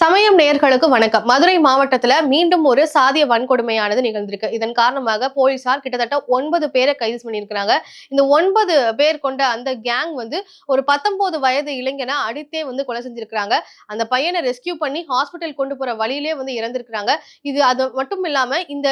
சமயம் நேயர்களுக்கு வணக்கம். மதுரை மாவட்டத்துல மீண்டும் ஒரு சாதிய வன்கொடுமையானது நிகழ்ந்திருக்கு. இதன் காரணமாக போலீசார் கிட்டத்தட்ட ஒன்பது பேரை கைது பண்ணியிருக்கிறாங்க. இந்த ஒன்பது பேர் கொண்ட அந்த கேங் வந்து ஒரு பத்தொன்பது வயது இளைஞனை அடித்தே வந்து கொலை செஞ்சிருக்கிறாங்க. அந்த பையனை ரெஸ்கியூ பண்ணி ஹாஸ்பிட்டல் கொண்டு போற வழியிலே வந்து இறந்திருக்கிறாங்க. இது அது மட்டும் இல்லாம இந்த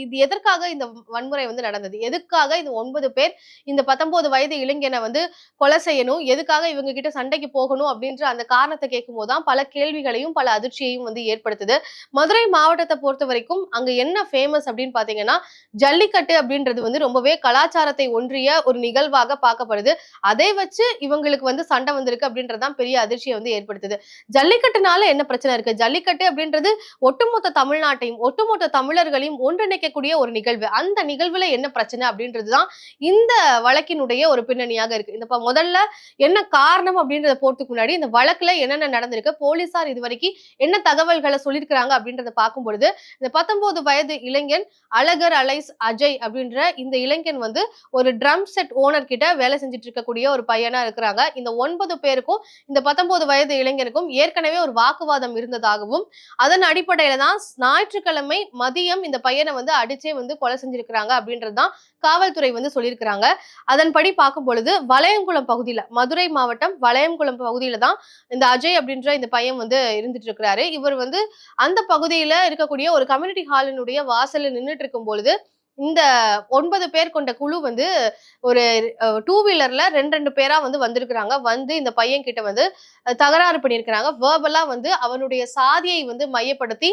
இது எதற்காக இந்த வன்முறை வந்து நடந்தது? எதுக்காக இந்த ஒன்பது பேர் இந்த பத்தொன்பது வயது இளைஞனை வந்து கொலை செய்யணும்? எதுக்காக இவங்க கிட்ட சண்டைக்கு போகணும்? அப்படின்ற அந்த காரணத்தை கேட்கும் போதுதான் பல கேள்விகளையும் பல அதிர்ச்சியையும் வந்து ஏற்படுத்துது. மதுரை மாவட்டத்தை பொறுத்த வரைக்கும் அங்க என்ன ஃபேமஸ் அப்படின்னு பாத்தீங்கன்னா ஜல்லிக்கட்டு அப்படின்றது வந்து ரொம்பவே கலாச்சாரத்தை ஒன்றிய ஒரு நிகழ்வாக பார்க்கப்படுது. அதை வச்சு இவங்களுக்கு வந்து சண்டை வந்திருக்கு அப்படின்றதான் பெரிய அதிர்ச்சியை வந்து ஏற்படுத்துது. ஜல்லிக்கட்டுனால என்ன பிரச்சனை இருக்கு? ஜல்லிக்கட்டு அப்படின்றது ஒட்டுமொத்த தமிழ்நாட்டையும் ஒட்டுமொத்த தமிழர்களையும் ஒன்றிணைக்கக்கூடிய ஒரு நிகழ்வு. அந்த நிகழ்வுல என்ன பிரச்சனை அப்படின்றதுதான் இந்த வழக்கினுடைய ஒரு பின்னணியாக இருக்கு. இந்த முதல்ல என்ன காரணம் அப்படின்றத போறதுக்கு முன்னாடி இந்த வழக்குல என்னென்ன நடந்திருக்கு? போலீசார் இது வரைக்கும் என்ன தகவல்களை சொல்லியிருக்கிறாங்க அப்படின்றத பார்க்கும் பொழுது இந்த பத்தொன்பது வயது இளைஞன் அழகர் அலைஸ் அஜய் அப்படின்ற இந்த இளைஞன் வந்து ஒரு ட்ரம் செட் ஓனர் கிட்ட வேலை செஞ்சுட்டு இருக்கக்கூடிய ஒரு பையனா இருக்கிறாங்க. இந்த ஒன்பது பேருக்கும் இந்த பத்தொன்பது வயது இளைஞனுக்கும் ஏற்கனவே ஒரு வாக்குவாதம் இருந்ததாகவும் அதன் அடிப்படையில தான் ஞாயிற்றுக்கிழமை மதியம் இந்த பையனை வந்து அடிச்சே வந்து கொலை செஞ்சிருக்கிறாங்க அப்படின்றதுதான் காவல்துறை வந்து சொல்லியிருக்கிறாங்க அதன்படி பார்க்கும் பொழுது வளையங்குளம் பகுதியில மதுரை மாவட்டம் வளையங்குளம் பகுதியில தான் இந்த அஜய் அப்படின்ற இந்த பையன் வந்து இருந்து இருந்துட்டு இருக்கிறாரு இவர் வந்து அந்த பகுதியில இருக்கக்கூடிய ஒரு கம்யூனிட்டி ஹாலினுடைய வாசல்ல நின்றுட்டு இருக்கும் பொழுது இந்த ஒன்பது பேர் கொண்ட குழு வந்து ஒரு டூ வீலர்ல ரெண்டு ரெண்டு பேரா வந்து வந்திருக்கிறாங்க. வந்து இந்த பையன் கிட்ட வந்து தகராறு பண்ணியிருக்கிறாங்க. வேர்பலா வந்து அவனுடைய சாதியை வந்து மையப்படுத்தி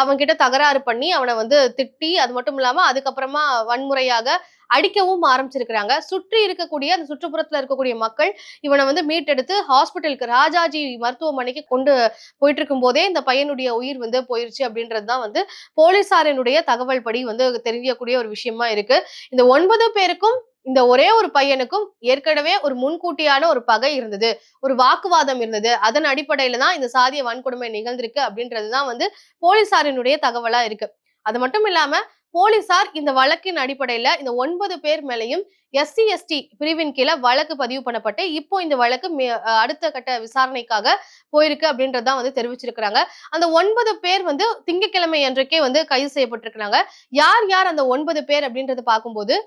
அவன்கிட்ட தகராறு பண்ணி அவனை வந்து திட்டி அது மட்டும் இல்லாம அதுக்கப்புறமா வன்முறையாக அடிக்கவும் ஆரம்பிச்சிருக்கிறாங்க. சுற்றி இருக்கக்கூடிய அந்த சுற்றுப்புறத்துல இருக்கக்கூடிய மக்கள் இவனை வந்து மீட்டெடுத்து ஹாஸ்பிட்டலுக்கு ராஜாஜி மருத்துவமனைக்கு கொண்டு போயிட்டு இருக்கும் போதே இந்த பையனுடைய உயிர் வந்து போயிருச்சு அப்படின்றது தான் வந்து போலீசாரினுடைய தகவல் படி வந்து தெரியக்கூடிய ஒரு விஷயமா இருக்கு. இந்த ஒன்பது பேருக்கும் இந்த ஒரே ஒரு பையனுக்கும் ஏற்கனவே ஒரு முன்கூட்டியான ஒரு பகை இருந்தது. ஒரு வாக்குவாதம் இருந்தது. அதன் அடிப்படையில தான் இந்த சாதிய வன்கொடுமை நிகழ்ந்திருக்கு அப்படின்றது தான் வந்து போலீசாரினுடைய தகவலா இருக்கு. அது மட்டும் இல்லாம போலீசார் இந்த வழக்கின் அடிப்படையில இந்த ஒன்பது பேர் மேலையும் எஸ்சி எஸ்டி பிரிவின் கீழே வழக்கு பதிவு பண்ணப்பட்டு இப்போ இந்த வழக்கு மே- அடுத்த கட்ட விசாரணைக்காக போயிருக்கு அப்படின்றதான் வந்து தெரிவிச்சிருக்கிறாங்க. அந்த ஒன்பது பேர் வந்து திங்கட்கிழமை அன்றைக்கே வந்து கைது செய்யப்பட்டிருக்கிறாங்க. யார் யார் அந்த ஒன்பது பேர் அப்படின்றத பார்க்கும்போது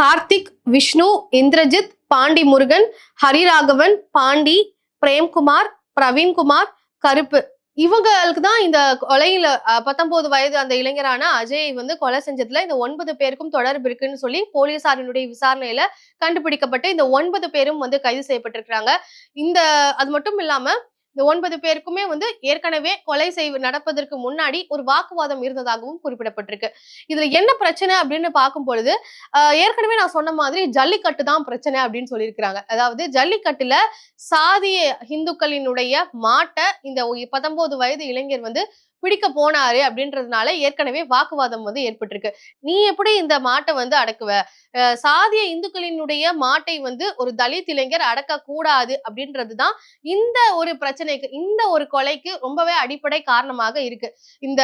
கார்த்திக் விஷ்ணு இந்திரஜித் பாண்டி முருகன் ஹரிராகவன் பாண்டி பிரேம்குமார் பிரவீன்குமார் கருப்பு. இவங்களுக்கு தான் இந்த கொலையில அஹ், பத்தொன்பது வயது அந்த இளைஞரான அஜய் வந்து கொலை செஞ்சதுல இந்த ஒன்பது பேருக்கும் தொடர்பு இருக்குன்னு சொல்லி போலீசாரினுடைய விசாரணையில கண்டுபிடிக்கப்பட்டு இந்த ஒன்பது பேரும் வந்து கைது செய்யப்பட்டிருக்கிறாங்க. இந்த அது மட்டும் இல்லாம இந்த ஒன்பது பேருக்குமே வந்து ஏற்கனவே கொலை செய் நடப்பதற்கு முன்னாடி ஒரு வாக்குவாதம் இருந்ததாகவும் குறிப்பிடப்பட்டிருக்கு. இதுல என்ன பிரச்சனை அப்படின்னு பார்க்கும் பொழுது ஆஹ் ஏற்கனவே நான் சொன்ன மாதிரி ஜல்லிக்கட்டு தான் பிரச்சனை அப்படின்னு சொல்லியிருக்கிறாங்க. அதாவது ஜல்லிக்கட்டுல சாதிய இந்துக்களினுடைய மாட்டை இந்த பத்தொன்பது வயது இளைஞர் வந்து பிடிக்க போனாரு அப்படின்றதுனால ஏற்கனவே வாக்குவாதம் வந்து ஏற்பட்டிருக்கு. நீ எப்படி இந்த மாட்டை வந்து அடக்குவ? சாதிய இந்துக்களினுடைய மாட்டை வந்து ஒரு தலித் இளைஞர் அடக்க கூடாது அப்படின்றதுதான் இந்த ஒரு பிரச்சனைக்கு இந்த ஒரு கொலைக்கு ரொம்பவே அடிப்படை காரணமாக இருக்கு. இந்த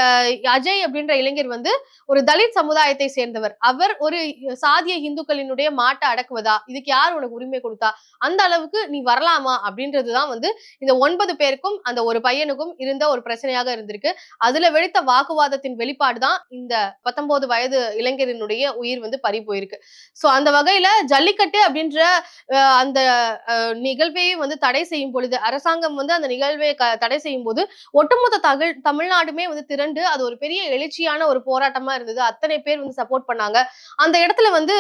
அஜய் அப்படின்ற இளைஞர் வந்து ஒரு தலித் சமுதாயத்தை சேர்ந்தவர். அவர் ஒரு சாதிய இந்துக்களினுடைய மாட்டை அடக்குவதா? இதுக்கு யார் உனக்கு உரிமை கொடுத்தா? அந்த அளவுக்கு நீ வரலாமா? அப்படின்றதுதான் வந்து இந்த ஒன்பது பேருக்கும் அந்த ஒரு பையனுக்கும் இருந்த ஒரு பிரச்சனையாக இருந்திருக்கு. அதுல வெடித்த வாக்குவாதத்தின் வெளிப்பாடுதான் இந்த பத்தொன்பது வயது இளைஞரினுடைய உயிர் வந்து பறி போயிருக்கு. சோ அந்த வகையில ஜல்லிக்கட்டு அப்படின்ற அந்த நிகழ்வையும் வந்து தடை செய்யும் பொழுது அரசாங்கம் வந்து அந்த நிகழ்வை தடை செய்யும் போது ஒட்டுமொத்த தமிழ் தமிழ்நாடுமே வந்து திரண்டு அது ஒரு பெரிய எழுச்சியான ஒரு போராட்டமா இருந்தது. அத்தனை பேர் வந்து சப்போர்ட் பண்ணாங்க. அந்த இடத்துல வந்து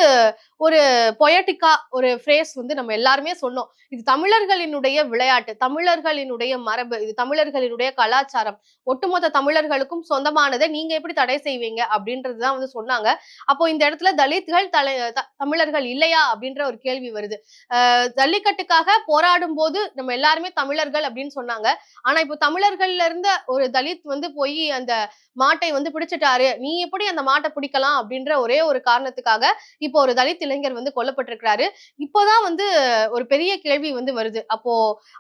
ஒரு பொயட்டிக்கா ஒரு ஃப்ரேஸ் வந்து நம்ம எல்லாருமே சொன்னோம். இது தமிழர்களினுடைய விளையாட்டு தமிழர்களினுடைய மரபு இது தமிழர்களினுடைய கலாச்சாரம். ஒட்டுமொத்த தமிழர்களுக்கும் சொந்தமானதை நீங்க எப்படி தடை செய்வீங்க அப்படின்றதுதான் வந்து சொன்னாங்க. அப்போ இந்த இடத்துல தலித்கள் தலை தமிழர்கள் இல்லையா அப்படின்ற ஒரு கேள்வி வருது. ஜல்லிக்கட்டுக்காக போராடும் போது நம்ம எல்லாருமே தமிழர்கள் அப்படின்னு சொன்னாங்க. ஆனா இப்போ தமிழர்கள்ல இருந்த ஒரு தலித் வந்து போய் அந்த மாட்டை வந்து பிடிச்சிட்டாரு. நீ எப்படி அந்த மாட்டை பிடிக்கலாம் அப்படின்ற ஒரே ஒரு காரணத்துக்காக இப்போ ஒரு தலித் இளைஞர் வந்து கொல்லப்பட்டிருக்கிறாரு. இப்போதான் வந்து ஒரு பெரிய கேள்வி வந்து வருது. அப்போ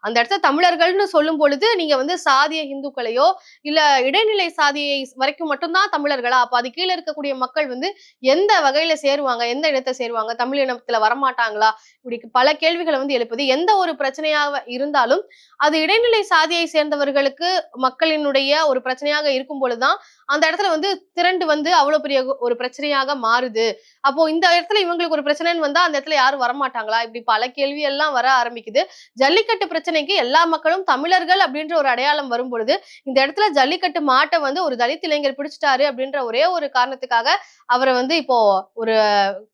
அந்த இடத்துல தமிழர்கள்னு சொல்லும் பொழுது நீங்க வந்து சாதிய இந்துக்களையோ இல்ல இடைநிலை சாதியை வரைக்கும் மட்டும்தான் தமிழர்களா? அப்ப அது கீழே இருக்கக்கூடிய மக்கள் வந்து எந்த வகையில சேருவாங்க? எந்த இடத்தை சேருவாங்க? தமிழ் இனத்துல வரமாட்டாங்களா? இப்படி பல கேள்விகளை வந்து எழுப்புது. எந்த ஒரு பிரச்சனையாக இருந்தாலும் அது இடைநிலை சாதியை சேர்ந்தவர்களுக்கு மக்களினுடைய ஒரு பிரச்சனையாக இருக்கும் பொழுதுதான் அந்த இடத்துல வந்து திரண்டு வந்து அவ்வளவு பெரிய ஒரு பிரச்சனையாக மாறுது. அப்போ இந்த இடத்துல இவங்களுக்கு ஒரு பிரச்சனைன்னு வந்தா அந்த இடத்துல யாரும் வரமாட்டாங்களா? இப்படி பல கேள்வி எல்லாம் வர ஆரம்பிக்குது. ஜல்லிக்கட்டு பிரச்சனைக்கு எல்லா மக்களும் தமிழர்கள் அப்படின்ற ஒரு அடையாளம் வரும் பொழுது இந்த இடத்துல ஜல்லிக்கட்டு மாட்டை வந்து ஒரு தலித் இளைஞர் பிடிச்சிட்டாரு அப்படின்ற ஒரே ஒரு காரணத்துக்காக அவரை வந்து இப்போ ஒரு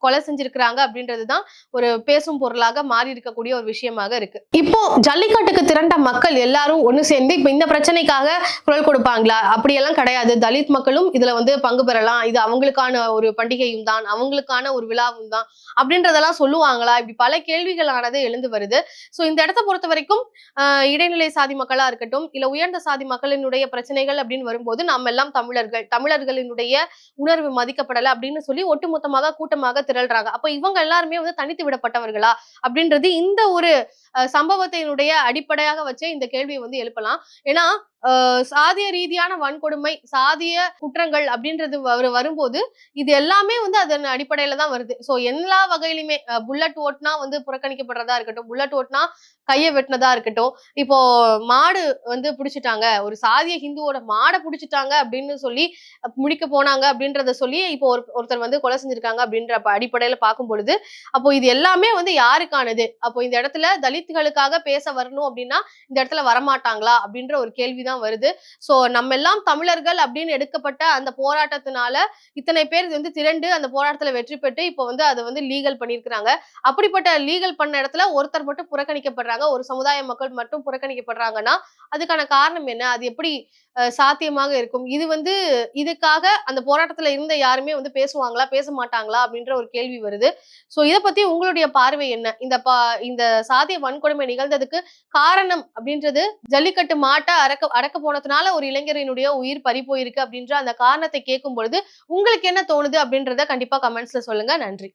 கொலை செஞ்சிருக்கிறாங்க அப்படின்றதுதான் ஒரு பேசும் பொருளாக மாறி இருக்கக்கூடிய ஒரு விஷயமாக இருக்கு. இப்போ ஜல்லிக்கட்டுக்கு திரண்ட மக்கள் எல்லாரும் ஒண்ணு சேர்ந்து இப்ப இந்த பிரச்சனைக்காக குரல் கொடுப்பாங்களா? அப்படியெல்லாம் கிடையாது. தலித் மக்களும் இதுல வந்து பங்கு பெறலாம். இது அவங்களுக்கான ஒரு பண்டிகையும் தான் அவங்களுக்கான ஒரு விழாவும் தான் அப்படின்றதெல்லாம் சொல்லுவாங்களா? இப்படி பல கேள்விகளானது எழுந்து வருது. ஸோ இந்த இடத்த பொறுத்த வரைக்கும் ஆஹ் இடைநிலை சாதி மக்களா இருக்கட்டும் இல்ல உயர்ந்த சாதி மக்களினுடைய பிரச்சனைகள் அப்படின்னு வரும்போது நாம் எல்லாம் தமிழர்கள். தமிழர்களினுடைய உணர்வு மதிக்கப்படல அப்படின்னு சொல்லி ஒட்டுமொத்தமாக கூட்டமாக திரள்றாங்க. அப்ப இவங்க எல்லாருமே வந்து தனித்து விடப்பட்டவர்களா? அப்படின்றது இந்த ஒரு சம்பவத்தினுடைய அடிப்படையாக வச்சு இந்த கேள்வியை வந்து எழுப்பலாம். ஏன்னா சாதிய ரீதியான வன்கொடுமை சாதிய குற்றங்கள் அப்படின்றது வரும்போது இது எல்லாமே வந்து அதன் அடிப்படையில தான் வருது. சோ எல்லா வகையிலுமே புல்லட் ஓட்டுனா வந்து புறக்கணிக்கப்படுறதா இருக்கட்டும் புல்லட் ஓட்டுனா கையை வெட்டினதா இருக்கட்டும் இப்போ மாடு வந்து பிடிச்சிட்டாங்க ஒரு சாதிய ஹிந்துவோட மாடை பிடிச்சிட்டாங்க அப்படின்னு சொல்லி முடிக்க போனாங்க அப்படின்றத சொல்லி இப்போ ஒரு ஒருத்தர் வந்து கொலை செஞ்சிருக்காங்க அப்படின்ற அடிப்படையில பார்க்கும் பொழுது அப்போ இது எல்லாமே வந்து யாருக்கானது? அப்போ இந்த இடத்துல தலித்துகளுக்காக பேச வரணும் அப்படின்னா இந்த இடத்துல வரமாட்டாங்களா அப்படின்ற ஒரு கேள்வி தான் வருது. ஸோ நம்ம எல்லாம் தமிழர்கள் அப்படின்னு எடுக்கப்பட்ட அந்த போராட்டத்தினால இத்தனை பேர் வந்து திரண்டு அந்த போராட்டத்துல வெற்றி பெற்று இப்போ வந்து அதை வந்து லீகல் பண்ணியிருக்கிறாங்க. அப்படிப்பட்ட லீகல் பண்ண இடத்துல ஒருத்தர் மட்டும் புறக்கணிக்கப்படுறாங்க. ஒரு சமுதாய மக்கள் மட்டும் புறக்கணிக்கப்படுறாங்கன்னா அதுக்கான காரணம் என்ன? அது எப்படி சாத்தியமாக இருக்கும். இது வந்து இதுக்காக அந்த போராட்டத்துல இருந்த யாருமே வந்து பேசுவாங்களா பேச மாட்டாங்களா அப்படின்ற ஒரு கேள்வி வருது. சோ இதை பத்தி உங்களுடைய பார்வை என்ன? இந்த பா இந்த சாதிய வன்கொடுமை நிகழ்ந்ததுக்கு காரணம் அப்படின்றது ஜல்லிக்கட்டு மாட்டை அடக்க அடக்க போனதுனால ஒரு இளைஞரினுடைய உயிர் பறி போயிருக்கு அப்படின்ற அந்த காரணத்தை கேட்கும் பொழுது உங்களுக்கு என்ன தோணுது அப்படின்றத கண்டிப்பா கமெண்ட்ஸ்ல சொல்லுங்க. நன்றி.